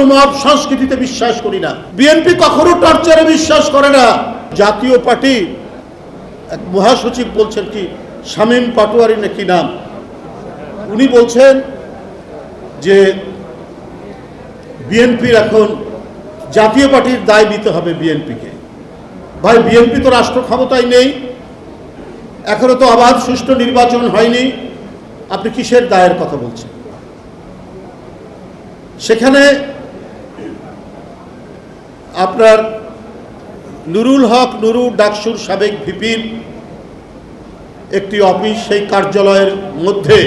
কোনো মব সংস্কৃতিতে বিশ্বাস করি না। বিএনপি কখনো টর্চারে বিশ্বাস করে না। জাতীয় পার্টি, এক মহাসচিব বলছেন কি, শামীম পাটোয়ারি নাকি নাম? উনি বলছেন যে বিএনপির এখন জাতীয় পার্টির দায় নিতে হবে বিএনপিকে ভাই বিএনপি তো রাষ্ট্র ক্ষমতায় নেই, এখনও তো অবাধ সুষ্ঠু নির্বাচন হয়নি। আপনি কিসের দায়ের কথা বলছেন? সেখানে আপনার নুরুল হক নুরু ডাকসুর সাবেক ভিপির একটি অফিস সেই কার্যালয়ের মধ্যে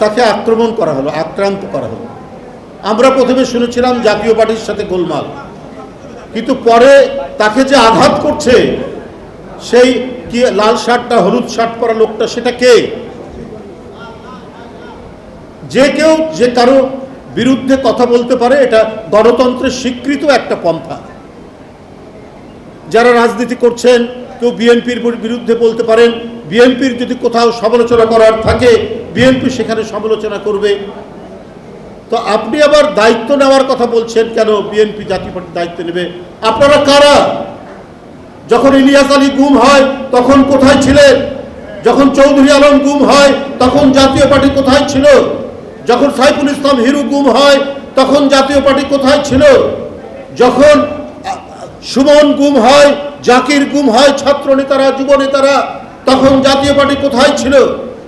তাকে আক্রমণ করা হলো, আক্রান্ত করা হলো। আমরা প্রথমে শুনেছিলাম জাতীয় পার্টির সাথে গোলমাল। কিন্তু পরে তাকে যে আঘাত করছে, সেই কি লাল শার্টটা, হলুদ শার্ট পরা লোকটা, সেটা কে? যে কেউ, যে কারও বিরুদ্ধে কথা বলতে পারে, এটা গণতন্ত্রের স্বীকৃত একটা পন্থা। যারা রাজনীতি করছেন, কেউ বিএনপির বিরুদ্ধে বলতে পারেন, বিএনপির যদি কোথাও সমালোচনা করার থাকে, বিএনপি সেখানে সমালোচনা করবে। তো আপনি আবার দায়িত্ব নেওয়ার কথা বলছেন, কেন বিএনপি জাতীয় পার্টির দায়িত্ব নেবে? আপনারা কারা? যখন ইলিয়াস আলী গুম হয়, তখন কোথায় ছিলেন? যখন চৌধুরী আলম গুম হয়, তখন জাতীয় পার্টি কোথায় ছিল? যখন সাইফুল ইসলাম হিরু গুম হয়, তখন জাতীয় পার্টি কোথায় ছিল? যখন সুমন গুম হয়, জাকির গুম হয় ছাত্র নেতারা যুব নেতারা তখন জাতীয় পার্টি কোথায় ছিল?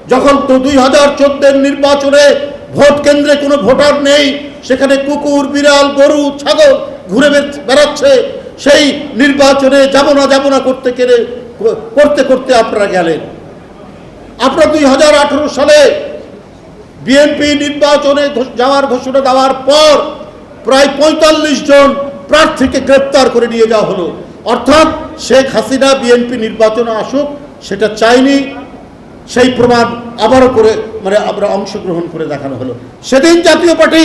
যখন তো দুই হাজার চোদ্দের নির্বাচনে ভোট কেন্দ্রে কোনো ভোটার নেই, সেখানে কুকুর, বিড়াল, গরু, ছাগল ঘুরে বেড়- বেড়াচ্ছে, সেই নির্বাচনে যাব না যাব না করতে কেড়ে করতে করতে আপনারা গেলেন। আপনারা দুই হাজার আঠেরো সালে বিএনপি নির্বাচনে যাওয়ার ঘোষণা দেওয়ার পর প্রায় পঁয়তাল্লিশ জন প্রার্থীকে গ্রেপ্তার করে নিয়ে যাওয়া হলো। অর্থাৎ শেখ হাসিনা বিএনপি নির্বাচনে আসুক, সেটা চাইনি, সেই প্রমাণ আবারও করে মানে আমরা অংশগ্রহণ করে দেখানো হলো। সেদিন জাতীয় পার্টি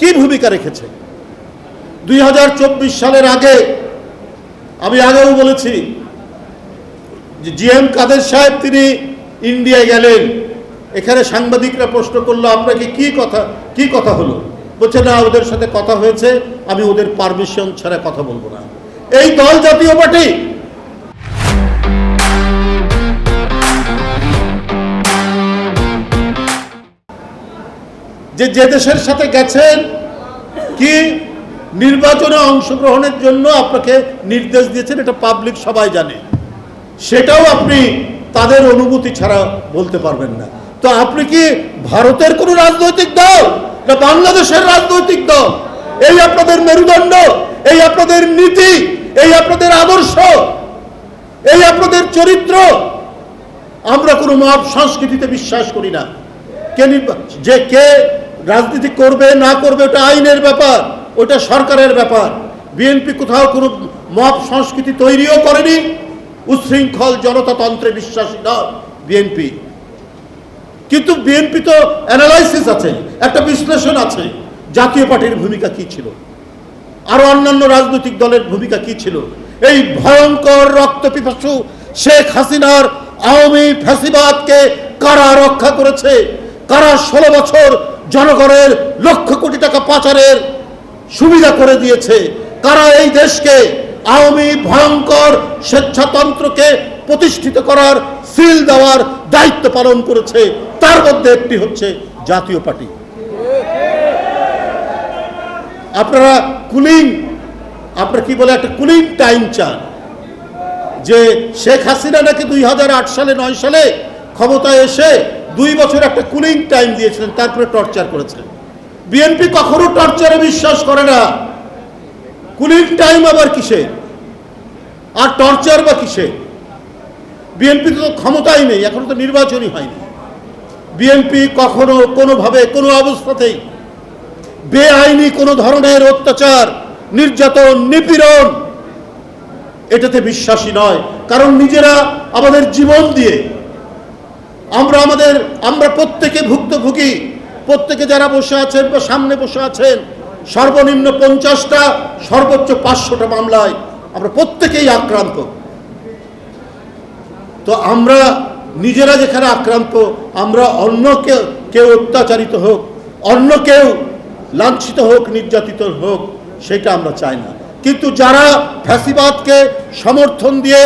কি ভূমিকা রেখেছে? দুই হাজার চব্বিশ সালের আগে আমি আগেও বলেছি যে জিএম কাদের সাহেব তিনি ইন্ডিয়ায় গেলেন। এখানে সাংবাদিকরা প্রশ্ন করল আপনাকে কি কথা কি কথা হলো? বলছে, না, ওদের সাথে কথা হয়েছে, আমি ওদের পারমিশন ছাড়া কথা বলব না। এই দল জাতীয় পার্টি। যে যে দেশের সাথে গেছেন, কি নির্বাচনে অংশগ্রহণের জন্য আপনাকে নির্দেশ দিয়েছেন, এটা পাবলিক সবাই জানে। সেটাও আপনি তাদের অনুমতি ছাড়া বলতে পারবেন না। তো আপনি কি ভারতের কোনো রাজনৈতিক দল না বাংলাদেশের রাজনৈতিক দল? এই আপনাদের মেরুদণ্ড, এই আপনাদের নীতি, এই আপনাদের আদর্শ, এই আপনাদের চরিত্র, আমরা কোনো মব সংস্কৃতিতে বিশ্বাস করি না। কে যে কে রাজনীতি করবে, না করবে, ওটা আইনের ব্যাপার, ওটা সরকারের ব্যাপার। বিএনপি কোথাও কোনো মব সংস্কৃতি তৈরিও করেনি। উচ্ছৃঙ্খল জনতাতন্ত্রে বিশ্বাসী নয় বিএনপি। কিন্তু বিএনপি তো অ্যানালাইসিস আছে, একটা বিশ্লেষণ আছে, জাতীয় পার্টির ভূমিকা কি ছিল? আরও অন্যান্য রাজনৈতিক দলের ভূমিকা কি ছিল? এই ভয়ঙ্কর রক্ত পিপাসু শেখ হাসিনার আওয়ামী ফ্যাসিবাদকে কারা রক্ষা করেছে? কারা ষোলো বছর জনগণের লক্ষ কোটি টাকা পাচারের সুবিধা করে দিয়েছে? কারা এই দেশকে আওয়ামী ভয়ঙ্কর স্বেচ্ছাতন্ত্রকে প্রতিষ্ঠিত করার সিল দেওয়ার দায়িত্ব পালন করেছে, তার মধ্যে একটি হচ্ছে জাতীয় পার্টি। আপনারা কুলিং, আপনারা কি বলে একটা কুলিং টাইম চান? যে শেখ হাসিনা নাকি দুই হাজার আট সালে, নয় সালে ক্ষমতায় এসে দুই বছর একটা কুলিং টাইম দিয়েছিলেন, তারপরে টর্চার করেছিলেন। বিএনপি কখনো টর্চারে বিশ্বাস করে না। কুলিং টাইম আবার কিসে? আর টর্চার বা কিসে? বিএনপি তো ক্ষমতাই নেই, এখন তো নির্বাচনই হয়নি। বিএনপি কখনো কোনোভাবে, কোনো অবস্থাতেই বেআইনি কোনো ধরনের অত্যাচার, নির্যাতন, নিপীড়ন, এটাতে বিশ্বাসী নয়। কারণ নিজেরা আমাদের জীবন দিয়ে আমরা আমাদের, আমরা প্রত্যেকে ভুক্তভোগী। প্রত্যেকে যারা বসে আছেন বা সামনে বসে আছেন সর্বনিম্ন পঞ্চাশটা, সর্বোচ্চ পাঁচশোটা মামলায় আমরা প্রত্যেকেই আক্রান্ত। তো আমরা নিজেরা যেখানে আক্রান্ত, আমরা অন্য কেউ কেউ অত্যাচারিত হোক, অন্য কেউ লাঞ্ছিত হোক, নির্যাতিত হোক, সেটা আমরা চাই না। কিন্তু যারা ফ্যাসিবাদকে সমর্থন দিয়ে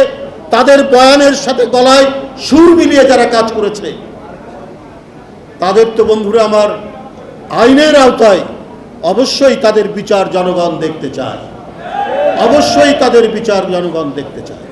তাদের বয়ানের সাথে গলায় সুর মিলিয়ে যারা কাজ করেছে, তাদের তো বন্ধুরা আমার আইনের আওতায় অবশ্যই তাদের বিচার জনগণ দেখতে চায়। অবশ্যই তাদের বিচার জনগণ দেখতে চায়।